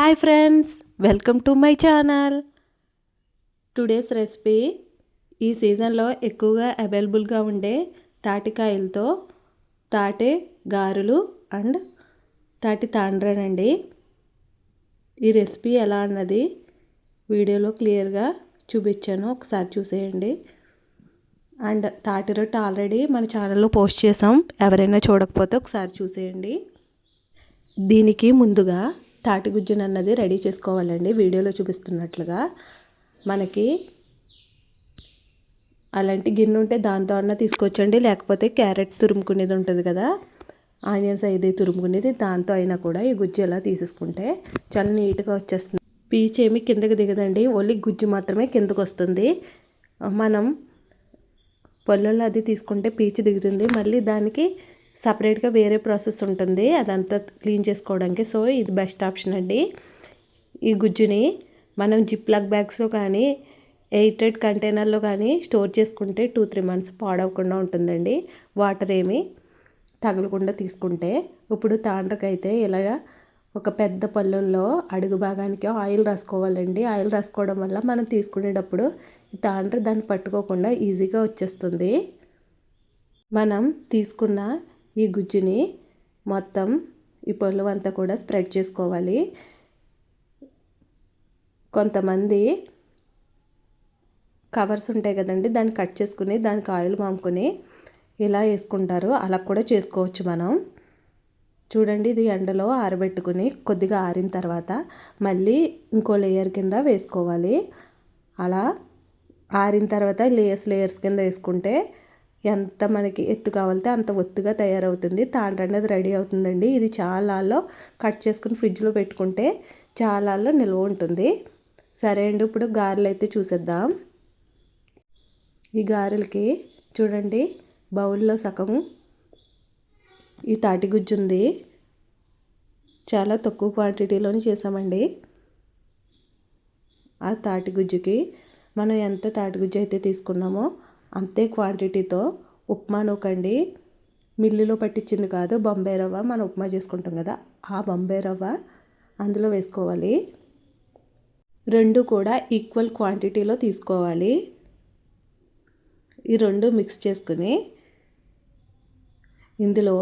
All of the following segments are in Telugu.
Hi friends welcome to my channel. Today's recipe ఈ సీజన్లో ఎక్కువగా అవైలబుల్గా ఉండే తాటికాయలతో తాటే గారెలు అండ్ తాటి తాండ్రనండి. ఈ రెసిపీ ఎలా అన్నది వీడియోలో క్లియర్గా చూపించాను ఒకసారి చూసేయండి. అండ్ తాటి రొట్టె ఆల్రెడీ మన ఛానల్లో పోస్ట్ చేసాం ఎవరైనా చూడకపోతే ఒకసారి చూసేయండి. దీనికి ముందుగా తాటి గుజ్జును అన్నది రెడీ చేసుకోవాలండి. వీడియోలో చూపిస్తున్నట్లుగా మనకి అలాంటి గిన్నె ఉంటే దాంతో అన్న తీసుకొచ్చండి. లేకపోతే క్యారెట్ తురుముకునేది ఉంటుంది కదా ఆనియన్స్ అయితే తురుముకునేది దాంతో అయినా కూడా ఈ గుజ్జు ఎలా తీసేసుకుంటే చాలా నీట్గా వచ్చేస్తుంది. పీచ్ ఏమి కిందకి దిగదండి. ఓన్లీ గుజ్జు మాత్రమే కిందకు వస్తుంది. మనం పొలంలో అది తీసుకుంటే పీచు దిగుతుంది. మళ్ళీ దానికి సపరేట్గా వేరే ప్రాసెస్ ఉంటుంది. అదంతా క్లీన్ చేసుకోవడానికి. సో ఇది బెస్ట్ ఆప్షన్ అండి. ఈ గుజ్జుని మనం జిప్ లాక్ బ్యాగ్స్లో కానీ ఎయిటెడ్ కంటైనర్లో కానీ స్టోర్ చేసుకుంటే టూ త్రీ మంత్స్ పాడవకుండా ఉంటుందండి. వాటర్ ఏమి తగలకుండా తీసుకుంటే. ఇప్పుడు తాండ్రకైతే ఇలాగా ఒక పెద్ద పళ్ళుల్లో అడుగు భాగానికి ఆయిల్ రాసుకోవాలండి. ఆయిల్ రాసుకోవడం వల్ల మనం తీసుకునేటప్పుడు తాండ్ర దాన్ని పట్టుకోకుండా ఈజీగా వచ్చేస్తుంది. మనం తీసుకున్న ఈ గుజ్జుని మొత్తం ఈ పళ్ళు అంతా కూడా స్ప్రెడ్ చేసుకోవాలి. కొంతమంది కవర్స్ ఉంటాయి కదండి దాన్ని కట్ చేసుకుని దానికి ఆయిల్ మాముకొని ఇలా వేసుకుంటారు. అలా కూడా చేసుకోవచ్చు మనం. చూడండి ఇది ఎండలో ఆరబెట్టుకుని కొద్దిగా ఆరిన తర్వాత మళ్ళీ ఇంకో లేయర్ కింద వేసుకోవాలి. అలా ఆరిన తర్వాత లేయర్స్ లేయర్స్ కింద వేసుకుంటే ఎంత మనకి ఎత్తు కావాలితే అంత ఒత్తుగా తయారవుతుంది. తాండ్రండి అనేది రెడీ అవుతుందండి. ఇది చాలాలో కట్ చేసుకుని ఫ్రిడ్జ్లో పెట్టుకుంటే చాలాలో నిల్వ ఉంటుంది. సరే అండి ఇప్పుడు గారెలు అయితే చూసేద్దాం. ఈ గారెలకి చూడండి బౌల్లో సగం ఈ తాటి గుజ్జు ఉంది. చాలా తక్కువ క్వాంటిటీలోనే చేసామండి. ఆ తాటి గుజ్జుకి మనం ఎంత తాటి గుజ్జు అయితే తీసుకున్నామో అంతే క్వాంటిటీతో ఉప్మా నూకండి. మిల్లులో పట్టించింది కాదు బొంబాయి రవ్వ మనం ఉప్మా చేసుకుంటాం కదా ఆ బొంబాయి రవ్వ అందులో వేసుకోవాలి. రెండు కూడా ఈక్వల్ క్వాంటిటీలో తీసుకోవాలి. ఈ రెండు మిక్స్ చేసుకుని ఇందులో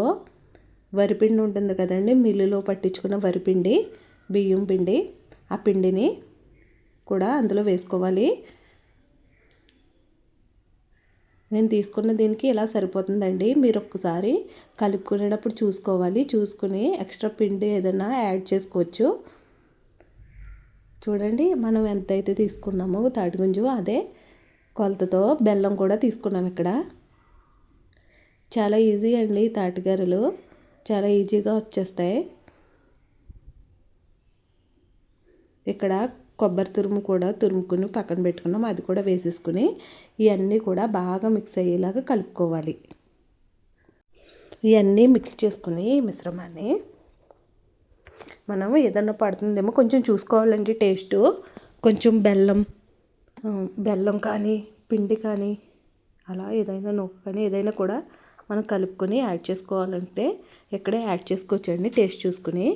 వరిపిండి ఉంటుంది కదండి మిల్లులో పట్టించుకున్న వరిపిండి బియ్యం పిండి ఆ పిండిని కూడా అందులో వేసుకోవాలి. నేను తీసుకున్న దీనికి ఇలా సరిపోతుందండి? మీరు ఒక్కసారి కలుపుకునేటప్పుడు చూసుకోవాలి. చూసుకుని ఎక్స్ట్రా పిండి ఏదైనా యాడ్ చేసుకోవచ్చు. చూడండి మనం ఎంతైతే తీసుకున్నామో తాటిగుంజు అదే కొలతతో బెల్లం కూడా తీసుకున్నాం ఇక్కడ. చాలా ఈజీ అండి తాటిగారెలు. చాలా ఈజీగా వచ్చేస్తాయి. ఇక్కడ కొబ్బరి తురుము కూడా తురుముకుని పక్కన పెట్టుకున్నాం. అది కూడా వేసేసుకుని ఇవన్నీ కూడా బాగా మిక్స్ అయ్యేలాగా కలుపుకోవాలి. ఇవన్నీ మిక్స్ చేసుకుని మిశ్రమాన్ని మనం ఏదన్నా పడుతుందేమో కొంచెం చూసుకోవాలండి టేస్ట్. కొంచెం బెల్లం బెల్లం కానీ పిండి కానీ అలా ఏదైనా నూక కానీ ఏదైనా కూడా మనం కలుపుకొని యాడ్ చేసుకోవాలంటే ఇక్కడే యాడ్ చేసుకోవచ్చండి టేస్ట్ చూసుకుని.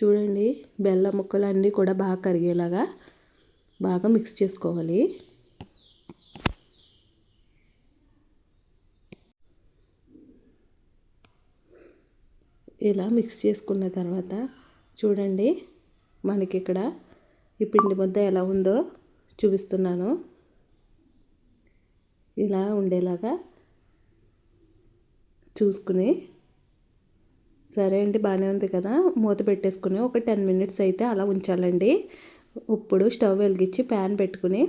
చూడండి బెల్లం ముక్కలు అన్నీ కూడా బాగా కరిగేలాగా బాగా మిక్స్ చేసుకోవాలి. ఇలా మిక్స్ చేసుకున్న తర్వాత చూడండి మనకి ఇక్కడ ఈ పిండి ముద్ద ఎలా ఉందో చూపిస్తున్నాను. ఇలా ఉండేలాగా చూసుకుని సరే అండి బాగానే ఉంది కదా. మూత పెట్టేసుకుని ఒక టెన్ మినిట్స్ అయితే అలా ఉంచాలండి. ఇప్పుడు స్టవ్ వెలిగించి ప్యాన్ పెట్టుకుని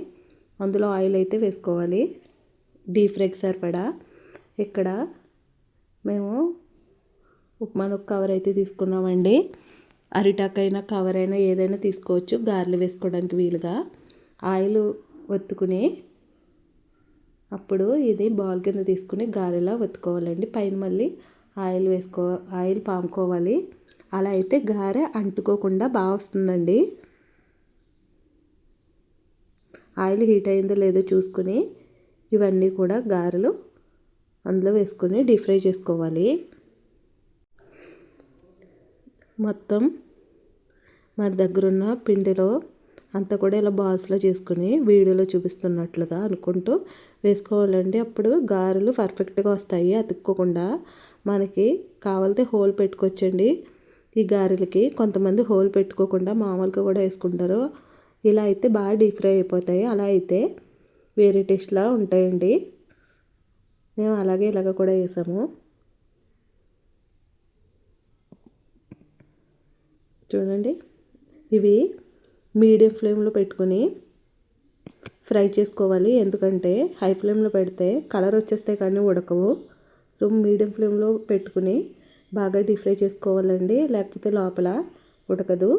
అందులో ఆయిల్ అయితే వేసుకోవాలి. డీప్ ఫ్రైకి సరిపడా. ఇక్కడ మేము ఉప్మా కవర్ అయితే తీసుకున్నామండి. అరిటాకైనా కవర్ అయినా ఏదైనా తీసుకోవచ్చు. గారెలు వేసుకోవడానికి వీలుగా. ఆయిల్ ఒత్తుకుని అప్పుడు ఇది బాల్ కింద తీసుకుని గారెలా ఒత్తుకోవాలండి. పైన మళ్ళీ ఆయిల్ వేసుకో ఆయిల్ పాముకోవాలి. అలా అయితే గారె అంటుకోకుండా బాగా వస్తుందండి. ఆయిల్ హీట్ అయిందో లేదో చూసుకుని ఇవన్నీ కూడా గారెలు అందులో వేసుకొని డీప్ ఫ్రై చేసుకోవాలి. మొత్తం మన దగ్గరున్న పిండిలో అంతా కూడా ఇలా బాల్స్లో చేసుకుని వీడియోలో చూపిస్తున్నట్లుగా అనుకుంటూ వేసుకోవాలండి. అప్పుడు గారెలు పర్ఫెక్ట్గా వస్తాయి అతుక్కోకుండా మనకి కావాలితే హోల్ పెట్టుకోవచ్చండి. ఈ గారెలకి కొంతమంది హోల్ పెట్టుకోకుండా మామూలుగా కూడా వేసుకుంటారు. ఇలా అయితే బాగా డీప్ ఫ్రై అయిపోతాయి. అలా అయితే వేరే టేస్ట్లా ఉంటాయండి. మేము అలాగే ఇలాగ కూడా వేసాము. చూడండి. ఇవి మీడియం ఫ్లేమ్లో పెట్టుకొని ఫ్రై చేసుకోవాలి. ఎందుకంటే హై ఫ్లేమ్లో పెడితే కలర్ వచ్చేస్తే కానీ ఉడకవు. సో మీడియం ఫ్లేమ్లో పెట్టుకుని బాగా డీప్ ఫ్రై చేసుకోవాలండి. లేకపోతే లోపల ఉడకదు.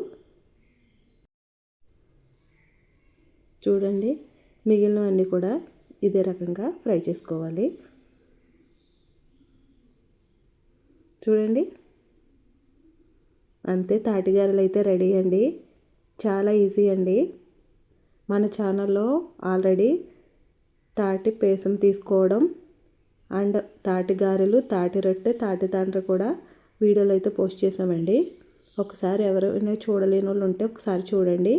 చూడండి మిగిలినవన్నీ కూడా ఇదే రకంగా ఫ్రై చేసుకోవాలి. చూడండి అంతే తాటిగారలు అయితే రెడీ అండి. చాలా ఈజీ అండి. మన ఛానల్లో ఆల్రెడీ తాటి పేసం తీసుకోవడం అండ్ తాటి గారెలు తాటి రొట్టె తాటి తండ్రి కూడా వీడియోలు అయితే పోస్ట్ చేసామండి ఒకసారి ఎవరైనా చూడలేని వాళ్ళు ఉంటే ఒకసారి చూడండి.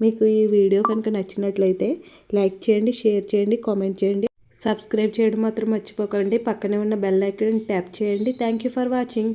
మీకు ఈ వీడియో కనుక నచ్చినట్లయితే లైక్ చేయండి షేర్ చేయండి కామెంట్ చేయండి. సబ్స్క్రైబ్ చేయడం మాత్రం మర్చిపోకండి. పక్కనే ఉన్న బెల్ ఐకాన్ ట్యాప్ చేయండి. Thank you for watching